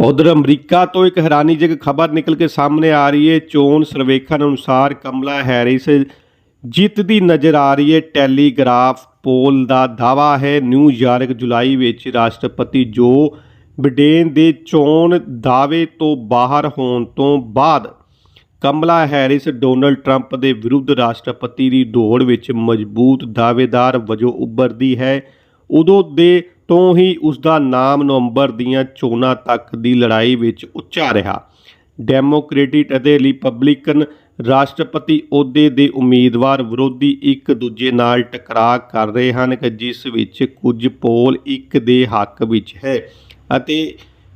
ਉਧਰ ਅਮਰੀਕਾ ਤੋਂ ਇੱਕ ਹੈਰਾਨੀਜਨਕ ਖਬਰ ਨਿਕਲ ਕੇ ਸਾਹਮਣੇ ਆ ਰਹੀ ਹੈ। ਚੋਣ ਸਰਵੇਖਣ ਅਨੁਸਾਰ ਕਮਲਾ ਹੈਰਿਸ ਜਿੱਤਦੀ ਨਜ਼ਰ ਆ ਰਹੀ ਹੈ। ਟੈਲੀਗ੍ਰਾਫ ਪੋਲ ਦਾ ਦਾਵਾ ਹੈ। ਨਿਊਯਾਰਕ ਜੁਲਾਈ ਵਿੱਚ ਰਾਸ਼ਟਰਪਤੀ ਜੋ ਬਿਡੇਨ ਦੇ ਚੋਣ ਦਾਅਵੇ ਤੋਂ ਬਾਹਰ ਹੋਣ ਤੋਂ ਬਾਅਦ ਕਮਲਾ ਹੈਰਿਸ ਡੋਨਲਡ ਟਰੰਪ ਦੇ ਵਿਰੁੱਧ ਰਾਸ਼ਟਰਪਤੀ ਦੀ ਦੌੜ ਵਿੱਚ ਮਜ਼ਬੂਤ ਦਾਅਵੇਦਾਰ ਵਜੋਂ ਉੱਭਰਦੀ ਹੈ। ਉਦੋਂ ਦੇ ਤੋਂ ਹੀ ਉਸ ਦਾ ਨਾਮ ਨਵੰਬਰ ਦੀਆਂ ਚੋਣਾਂ ਤੱਕ ਦੀ ਲੜਾਈ ਵਿੱਚ ਉੱਚਾ ਰਿਹਾ। ਡੈਮੋਕ੍ਰੇਟਿਕ ਅਤੇ ਰਿਪਬਲਿਕਨ ਰਾਸ਼ਟਰਪਤੀ ਅਹੁਦੇ ਦੇ ਉਮੀਦਵਾਰ ਵਿਰੋਧੀ ਇੱਕ ਦੂਜੇ ਨਾਲ ਟਕਰਾਅ ਕਰ ਰਹੇ ਹਨ ਕਿ ਜਿਸ ਵਿੱਚ ਕੁਝ ਪੋਲ ਇੱਕ ਦੇ ਹੱਕ ਵਿੱਚ ਹੈ ਅਤੇ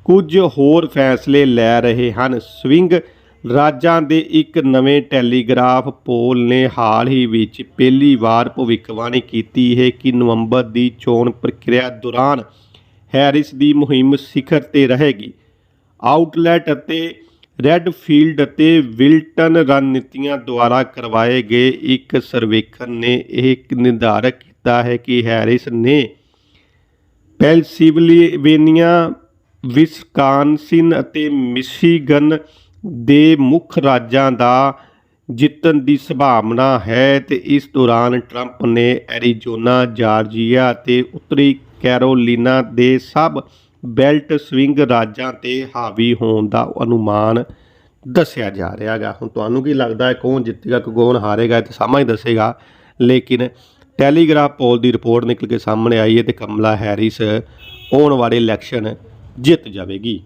ਕੁਝ ਹੋਰ ਫੈਸਲੇ ਲੈ ਰਹੇ ਹਨ। ਸਵਿੰਗ ਰਾਜਾਂ ਦੇ ਇੱਕ ਨਵੇਂ ਟੈਲੀਗ੍ਰਾਫ ਪੋਲ ਨੇ ਹਾਲ ਹੀ ਵਿੱਚ ਪਹਿਲੀ ਵਾਰ ਭਵਿੱਖਬਾਣੀ ਕੀਤੀ ਹੈ ਕਿ ਨਵੰਬਰ ਦੀ ਚੋਣ ਪ੍ਰਕਿਰਿਆ ਦੌਰਾਨ ਹੈਰਿਸ ਦੀ ਮੁਹਿੰਮ ਸਿਖਰ ਤੇ ਰਹੇਗੀ। ਆਊਟਲੈਟ ਅਤੇ ਰੈਡਫੀਲਡ ਅਤੇ ਵਿਲਟਨ ਰਣਨੀਤੀਆਂ ਦੁਆਰਾ ਕਰਵਾਏ ਗਏ ਇੱਕ ਸਰਵੇਖਣ ਨੇ ਇਹ ਨਿਰਧਾਰਕ ਕੀਤਾ ਹੈ ਕਿ ਹੈਰਿਸ ਨੇ ਪੈਲਸੀਵਲੀਵੇਨੀਆ ਵਿਸਕਾਨਸਿਨ ਅਤੇ ਮਿਸ਼ੀਗਨ ਦੇ ਮੁੱਖ ਰਾਜਾਂ ਦਾ ਜਿੱਤਣ ਦੀ ਸੰਭਾਵਨਾ ਹੈ ਤੇ ਇਸ ਦੌਰਾਨ ਟਰੰਪ ਨੇ ਐਰੀਜ਼ੋਨਾ, ਜਾਰਜੀਆ ਅਤੇ ਉੱਤਰੀ ਕੈਰੋਲੀਨਾ ਦੇ ਸਭ ਬੈਲਟ ਸਵਿੰਗ ਰਾਜਾਂ ਤੇ ਹਾਵੀ ਹੋਣ ਦਾ ਅਨੁਮਾਨ ਦੱਸਿਆ ਜਾ ਰਿਹਾ ਹੈਗਾ ਹੁਣ ਤੁਹਾਨੂੰ ਕੀ ਲੱਗਦਾ ਹੈ, ਕੌਣ ਜਿੱਤੇਗਾ, ਕੌਣ ਹਾਰੇਗਾ, ਇਹ ਤਾਂ ਸਮਾਂ ਹੀ ਦੱਸੇਗਾ। ਲੇਕਿਨ ਟੈਲੀਗ੍ਰਾਫ ਪੋਲ ਦੀ ਰਿਪੋਰਟ ਨਿਕਲ ਕੇ ਸਾਹਮਣੇ ਆਈ ਹੈ ਤੇ ਕਮਲਾ ਹੈਰਿਸ ਆਉਣ ਵਾਲੇ ਇਲੈਕਸ਼ਨ ਜਿੱਤ ਜਾਵੇਗੀ।